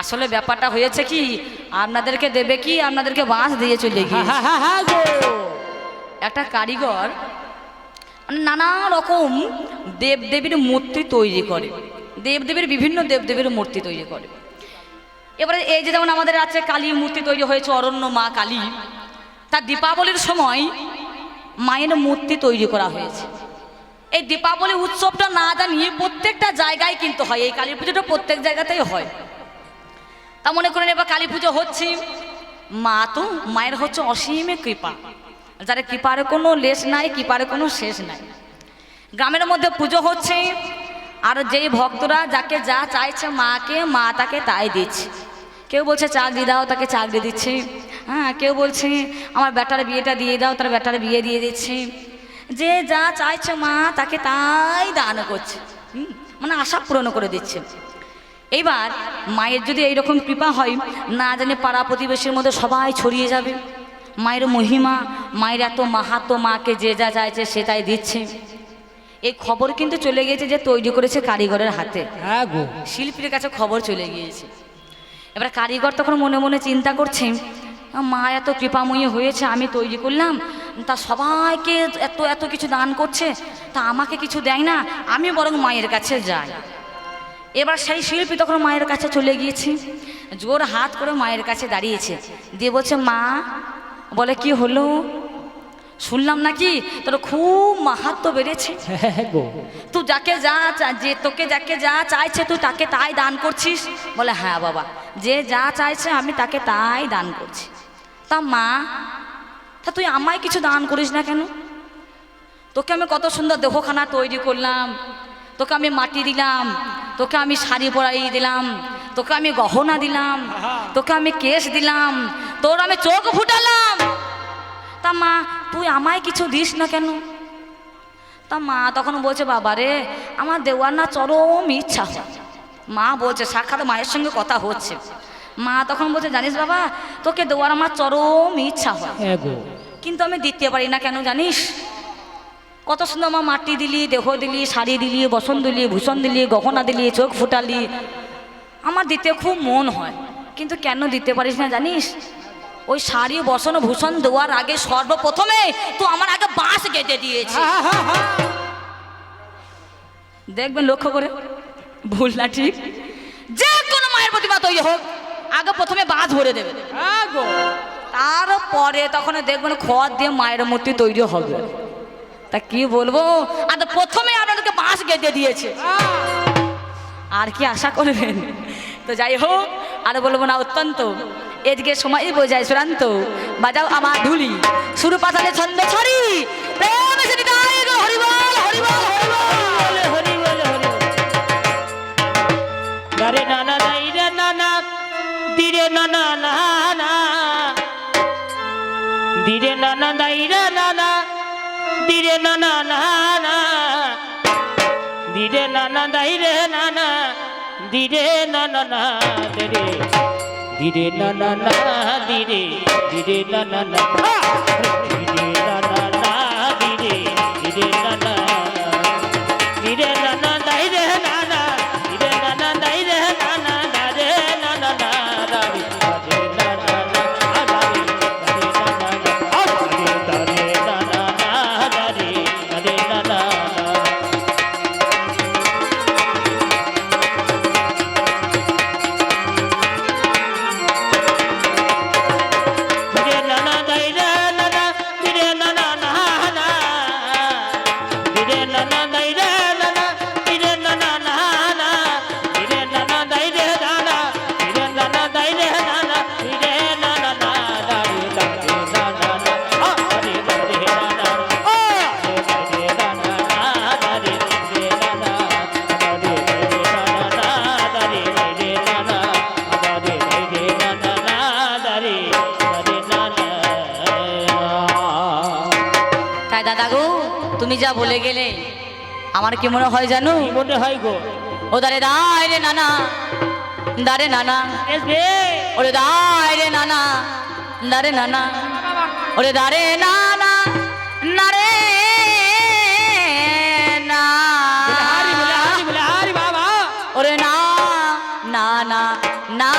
আসলে ব্যাপারটা হয়েছে কি আপনাদেরকে দেবে কি আপনাদেরকে বাঁশ দিয়ে চলে গিয়ে। হ্যাঁ হ্যাঁ হ্যাঁ গো একটা কারিগর নানা রকম দেবদেবীর মূর্তি তৈরি করে। দেবদেবীর বিভিন্ন দেবদেবীর মূর্তি তৈরি করে। এবারে এই যে যেমন আমাদের আছে কালী মূর্তি তৈরি হয়েছে অরণ্য মা কালী। তা দীপাবলির সময় মায়ের মূর্তি তৈরি করা হয়েছে। এই দীপাবলি উৎসবটা না জানিয়ে প্রত্যেকটা জায়গায় কিন্তু হয় এই কালী পুজোটা প্রত্যেক জায়গাতেই হয়। মনে করেন এবার কালী পুজো হচ্ছে। মা তো মায়ের হচ্ছে অসীমে কৃপা। যার কৃপার কোনো লেশ নাই, কৃপার কোনো শেষ নাই। গ্রামের মধ্যে পুজো হচ্ছে আর যেই ভক্তরা যাকে যা চাইছে মাকে, মা তাকে তাই দিচ্ছে। কেউ বলছে চাকরি দাও, তাকে চাকরি দিচ্ছে। হ্যাঁ কেউ বলছে আমার বেটার বিয়েটা দিয়ে দাও, তার বেটার বিয়ে দিয়ে দিচ্ছে। যে যা চাইছে মা তাকে তাই দান করছে। মানে আশা পূরণ করে দিচ্ছে। এইবার মায়ের যদি এইরকম কৃপা হয় না জানে পাড়া প্রতিবেশীর মধ্যে সবাই ছড়িয়ে যাবে। মায়ের মহিমা মায়ের এত মাহাতো মাকে যে যা চাইছে সেটাই দিচ্ছে। এই খবর কিন্তু চলে গিয়েছে যে তৈরি করেছে কারিগরের হাতে। হ্যাঁ গো। শিল্পীর কাছে খবর চলে গিয়েছে। এবার কারিগর তখন মনে মনে চিন্তা করছে মা এত কৃপাময়ী হয়েছে আমি তৈরি করলাম তা সবাইকে এত এত কিছু দান করছে তা আমাকে কিছু দেয় না আমি বরং মায়ের কাছে যাই। এবার সেই শিল্পী তখন মায়ের কাছে চলে গিয়েছে। জোর হাত করে মায়ের কাছে দাঁড়িয়েছে। দিয়ে বলছে মা বলে কি হলো? শুনলাম নাকি তোর খুব মাহাত্ম বেড়েছে। হ্যাঁ হ্যাঁ গো। তুই যাকে যা যে তোকে যাকে যা চাইছে তুই তাকে তাই দান করছিস? বলে হ্যাঁ বাবা যে যা চাইছে আমি তাকে তাই দান করছি। তা মা তা তুই আমায় কিছু দান করিস না কেন? তোকে আমি কত সুন্দর দেহখানা তৈরি করলাম। তোকে আমি মাটি দিলাম। তোকে আমি শাড়ি পরাই দিলাম তোকে আমি গহনা দিলাম তোকে আমি কেশ দিলাম তোর আমি চোখ ফুটালাম। তা মা তুই আমায় কিছু দিস না কেন? তা মা তখন বলছে বাবা রে আমার দেওয়ার না চরম ইচ্ছা। মা বলছে সাক্ষাৎ মায়ের সঙ্গে কথা হচ্ছে। মা তখন বলছে জানিস বাবা তোকে দেওয়ার আমার চরম ইচ্ছা হয়। হ্যাঁ কিন্তু আমি দিতে পারি না কেন জানিস? কত সুন্দর আমার মাটি দিলি দেহ দিলি শাড়ি দিলি বসন দিলি ভূষণ দিলি গহনা দিলি চোখ ফুটালি। আমার দিতে খুব মন হয় কিন্তু কেন দিতে পারিস না জানিস? ওই শাড়ি বসন ভূষণ দেওয়ার আগে সর্বপ্রথমে তো আমার আগে বাঁশ গেঁথে দিয়েছে দেখবেন লক্ষ্য করে ভুল না ঠিক? যে কোনো মায়ের প্রতিমা তৈরি হোক আগে প্রথমে বাঁশ ভরে দেবে। হ্যাঁ তারপরে তখন দেখবেন খড় দিয়ে মায়ের মূর্তি তৈরি হবে। তা কি বলব? আর তো প্রথমে আপনাদেরকে বাঁশ গেঁথে দিয়েছে। আর কি আশা করবেন? তো যাই হোক আর বলব না অত্যন্ত। এদিকে সময় বোঝায় চূড়ান্ত। বাজাও আমার ঢুলি শুরু পাতালে ছন্দ ছড়ি। প্রেম হরিবল হরিবল হরিবল হরিবল হরিবল। দারে নানা দাই রে নানা দিরে নানা না না দিরে নানা দাই রে নানা দিরে নানা না না। দিরে নানা দাই রে নানা দিরে নানা না দিরে দিরে নানা না দিরে দিরে নানা না দিরে যা বলে গেলে আমার কি মনে হয় জানো? মনে হয় গো? ও দারে দায় রে নানা দারে নানা ওরে দায় রে নানা দারে নানা ওরে দারে নানা নারে না।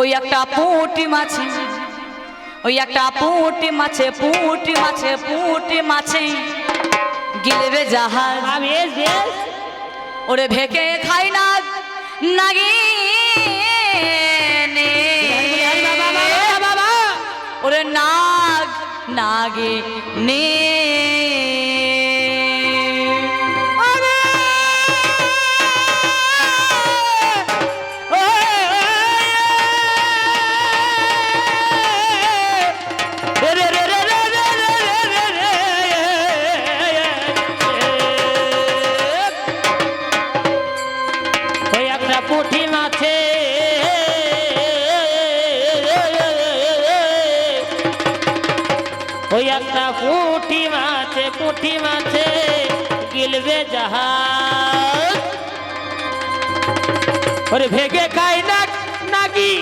ওই একটা পুঁটি মাছি ওই একটা পুঁটি মাছে পুঁটি মাছে পুঁটি মাছে। গিলবে জাহাজ। ওরে ভেকে খাই না নাগি আরে বাবা বাবা বাবা ওরে নাগ নাগে নে পুঁটি মাছে ওই একটা পুঁটি মাছে পুঁটি মাছে গিলবে জাহাজ। ওরে ভেগে খাই না নাগি।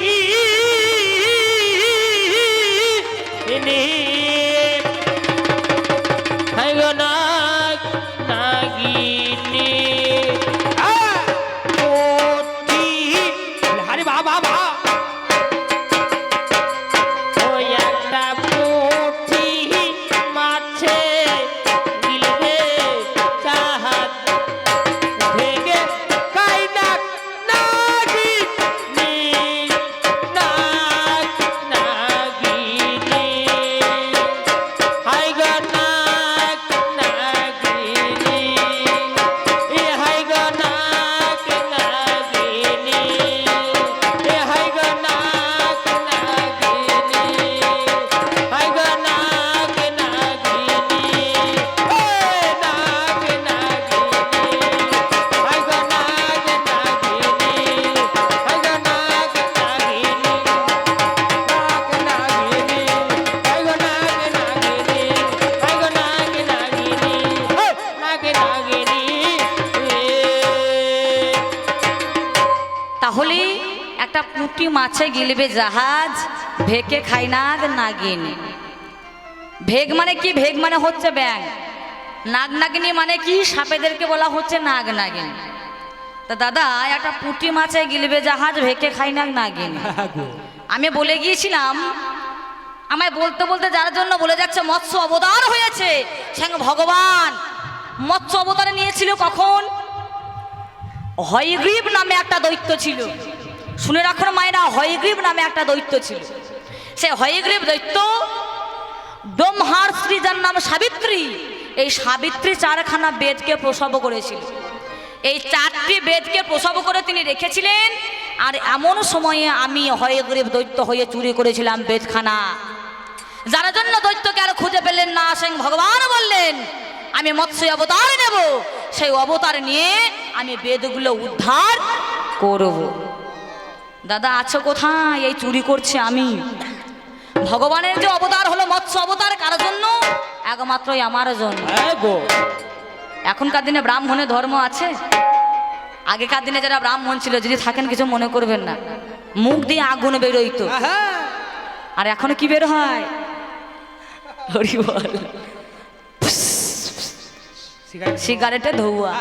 মাছে গিলবে জাহাজ ভেকে খাই নাগ নাগিনী। ভেগ মানে কি? ভেগ মানে হচ্ছে ব্যাং নাগ নাগিনী মানে কি? সাপেদেরকে বলা হচ্ছে নাগ নাগিন। তা দাদা একটা পুঁটি মাছে গিলবে জাহাজ ভেকে খাই নাগ নাগিন। আমি বলে গিয়েছিলাম আমায় বলতে বলতে যার জন্য বলে যাচ্ছে মৎস্য অবতার হয়েছে। স্বয়ং ভগবান মৎস্য অবতারে নিয়েছিল কখন? হয়গ্রীব নামে একটা দৈত্য ছিল। শুনে রাখুন মায়েরা, হয়গ্রীব নামে একটা দৈত্য ছিল। সে হয়গ্রীব দৈত্য ব্রহ্মার স্ত্রী যার নাম সাবিত্রী, এই সাবিত্রী চারখানা বেদকে প্রসব করেছিল। এই চারটি বেদকে প্রসব করে তিনি রেখেছিলেন, আর এমন সময়ে আমি হয়গ্রীব দৈত্য হয়ে চুরি করেছিলাম বেদখানা। যার জন্য দৈত্যকে আর খুঁজে পেলেন না স্বয়ং ভগবান বললেন, আমি মৎস্য অবতার নেব সেই অবতার নিয়ে আমি বেদগুলো উদ্ধার করব। দাদা আছো কোথায়? এই চুরি করছে আমি। ভগবানের যে অবতার হলো মৎস্য অবতার কার জন্য? একমাত্রই আমার জন্য। এখনকার দিনে ব্রাহ্মণের ধর্ম আছে। আগেকার দিনে যারা ব্রাহ্মণ ছিল যদি থাকেন কিছু মনে করবেন না। মুখ দিয়ে আগুন বেরোইতো। আর এখনও কি বের হয়? হরি বল সিগারেটে ধোয়া